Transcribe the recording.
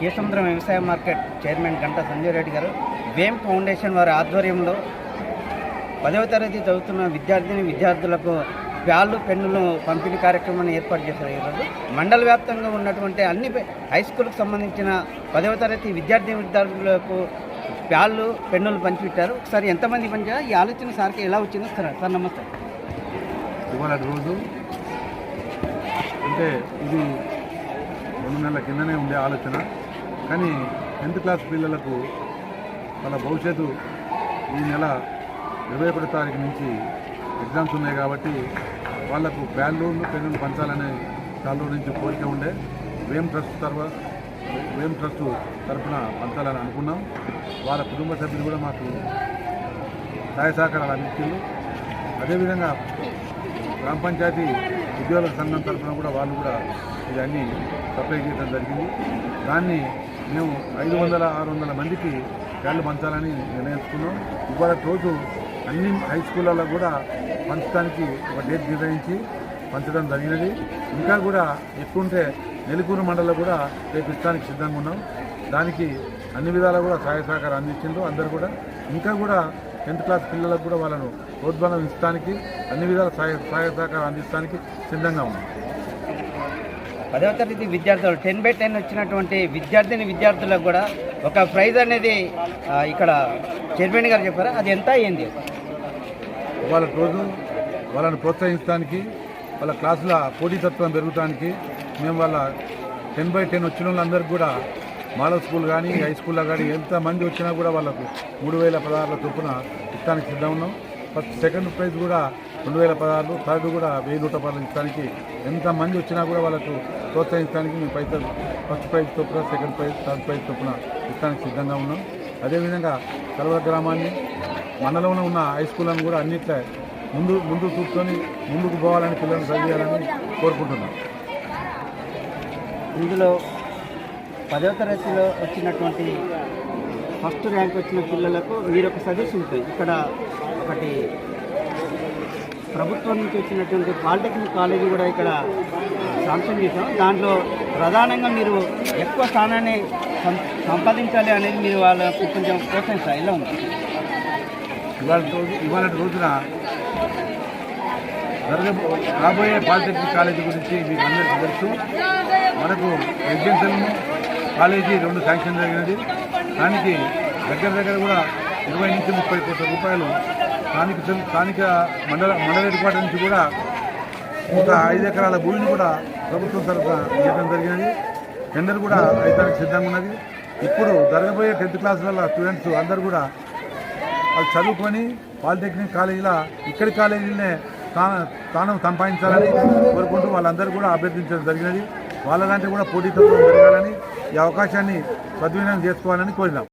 కేసముద్రం వ్యవసాయ market chairman Ganta Sanjay Reddy గారు వేమ్ foundation వారి ఆధ్వర్యంలో పదవ తరగతి చదువుతున్న విద్యార్థిని విద్యార్థులకు ప్యాళ్ళు పెన్నులు పంపిణీ కార్యక్రమాన్ని ఏర్పాటు చేశారు. ఈరోజు మండల వ్యాప్తంగా ఉన్నటువంటి అన్ని హై స్కూల్కి సంబంధించిన పదవ తరగతి విద్యార్థి విద్యార్థులకు ప్యాళ్ళు పెన్నులు పంచిపెట్టారు. ఒకసారి ఎంతమంది పంచారు? ఈ ఆలోచన సార్కి ఎలా వచ్చిందో సార్ సార్ నమస్తే. ఇవాళ రోజు అంటే ఇది రెండు నెలల కిందనే ఉండే ఆలోచన. కానీ టెన్త్ క్లాస్ పిల్లలకు వాళ్ళ భవిష్యత్తు ఈ నెల ఇరవై ఒకటో తారీఖు నుంచి ఎగ్జామ్స్ ఉన్నాయి కాబట్టి వాళ్ళకు ప్యాన్లు పెన్నులు పంచాలనే చాలా నుంచి కోరిక ఉండే. వేమ్ ట్రస్ట్ తర్వాత వేమ్ ట్రస్ట్ తరఫున పంచాలని అనుకున్నాం. వాళ్ళ కుటుంబ సభ్యులు కూడా మాకు సహాయ సహకారాలు అందించారు. అదేవిధంగా గ్రామ పంచాయతీ ఉద్యోగుల సంఘం తరఫున కూడా వాళ్ళు కూడా ఇవన్నీ సప్లై చేయడం జరిగింది. దాన్ని మేము ఐదు వందల ఆరు వందల మందికి క్యాళ్ళు పంచాలని నిర్ణయించుకున్నాం. ఇవాళ రోజు అన్ని హై స్కూళ్ళలో కూడా పంచడానికి ఒక డేట్ నిర్ణయించి పంచడం జరిగినది. ఇంకా కూడా ఎక్కువ ఉంటే నెలకూరు మండలంలో కూడా రేపు ఇస్తానికి సిద్ధంగా ఉన్నాం. దానికి అన్ని విధాలా కూడా సహాయ సహకారం అందించిండ్రు అందరు కూడా. ఇంకా కూడా టెన్త్ క్లాస్ పిల్లలకు కూడా వాళ్ళను ప్రోద్బలం ఇస్తానికి అన్ని విధాల సహాయ సహాయ సహకారం అందిస్తానికి సిద్ధంగా ఉన్నాం. పదవ తరగతి విద్యార్థులు టెన్ బై టెన్ వచ్చినటువంటి విద్యార్థిని విద్యార్థులకు కూడా ఒక ప్రైజ్ అనేది ఇక్కడ చైర్మన్ గారు చెప్పారు. అది ఎంత అయ్యింది? వాళ్ళ రోజు వాళ్ళని ప్రోత్సహించడానికి వాళ్ళ క్లాసుల పోటీతత్వం పెరుగుతానికి మేము వాళ్ళ టెన్ బై టెన్ వచ్చిన వాళ్ళందరికీ కూడా మాలవ స్కూల్ కానీ హై స్కూల్లో కానీ ఎంతమంది వచ్చినా కూడా వాళ్ళకు మూడు వేల పదహారుల చొప్పున ఇస్తానికి సిద్ధం ఉన్నాం. ఫస్ట్ సెకండ్ ప్రైజ్ కూడా రెండు వేల పదహారు థర్డ్ కూడా వెయ్యి నూట పదించడానికి ఎంతమంది వచ్చినా కూడా వాళ్ళకు ప్రోత్సహించడానికి మేము పైసలు ఫస్ట్ ప్రైజ్ చొప్పున సెకండ్ ప్రైజ్ థర్డ్ ప్రైజ్ చొప్పున ఇస్తానికి సిద్ధంగా ఉన్నాం. అదేవిధంగా కలవర గ్రామాన్ని మండలంలో ఉన్న హై స్కూళ్ళను కూడా అన్నిట్లో ముందు ముందు కూర్చొని ముందుకు పోవాలని పిల్లలను చదివేయాలని కోరుకుంటున్నాం. ఇందులో పదవ తరగతిలో వచ్చినటువంటి ఫస్ట్ ర్యాంక్ వచ్చిన పిల్లలకు మీరు ఒక సజెషన్ ఉంటుంది. ఇక్కడ ఒకటి ప్రభుత్వం నుంచి వచ్చినటువంటి పాలిటెక్నిక్ కాలేజీ కూడా ఇక్కడ శాంక్షన్ చేశాం. దాంట్లో ప్రధానంగా మీరు ఎక్కువ స్థానాన్ని సం- సంపాదించాలి అనేది మీరు వాళ్ళకు కొంచెం ప్రోత్సహిస్తారు ఇలా ఉంది. ఇవాళ రోజు ఇవాళ రోజున జరగబో రాబోయే పాలిటెక్నిక్ కాలేజీ గురించి మీకు అందరికీ తెలుసు. మనకు రెసిడెన్షియల్ కాలేజీ రెండు శాంక్షన్ జరిగినది. దానికి దగ్గర దగ్గర కూడా ఇరవై నుంచి ముప్పై కోట్ల రూపాయలు స్థానిక స్థానిక మండల మండల హెడ్ క్వార్టర్ నుంచి కూడా ఒక ఐదు ఎకరాల భూమిని కూడా ప్రభుత్వం తరఫున ఇవ్వడం జరిగినది. టెండర్ కూడా రైతానికి సిద్ధంగా ఉన్నది. ఇప్పుడు జరగబోయే టెన్త్ క్లాస్ వల్ల స్టూడెంట్స్ అందరూ కూడా వాళ్ళు చదువుకొని పాలిటెక్నిక్ కాలేజీలో ఇక్కడి కాలేజీలనే స్థాన స్థానం సంపాదించాలని కోరుకుంటూ వాళ్ళందరూ కూడా అభ్యర్థించడం జరిగినది. వాళ్ళ కూడా పోటీతత్వం పెరగాలని ఈ అవకాశాన్ని సద్వినియోగం చేసుకోవాలని కోరినాం.